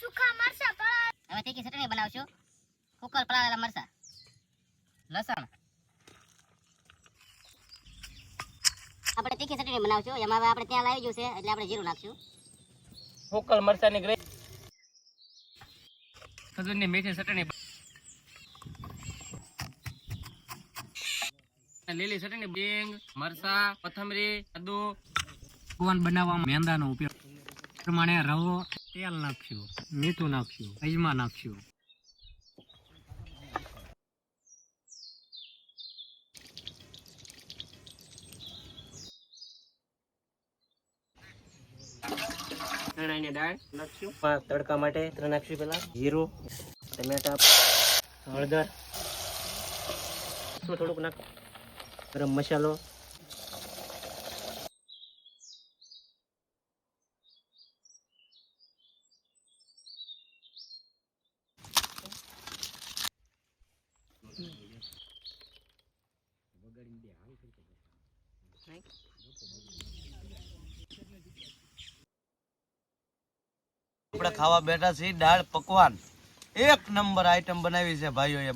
સુખા મરસા પલાળ. હવે તીખી ચટણી બનાવશું? કુકર પલાળેલા મરસા લસણ. આપણે તીખી ચટણી બનાવશું. એમાં હવે આપણે ત્યાં લાવી ગયું છે એટલે આપણે જીરું નાખશું. Cooker મરચાની gravy. ખજૂરની મીઠી ચટણી લીલી ચટણી બેંગ મરસા કોથમરી આદુ. પકવાન બનાવવામાં મેંદાનો ઉપયોગ. પ્રમાણે રવો. તેલ નાખશું મીઠું નાખશું અજમા નાખશું ચણાની દાળ નાખશું તડકા માટે ત્રણ નાખશું પેલા? જીરું ટમેટા હળદર. થોડુંક નાખ. ગરમ મસાલો. આપણે ખાવા બેઠા છીએ દાળ પકવાન. એક નંબર આઈટમ બનાવી છે ભાઈઓએ.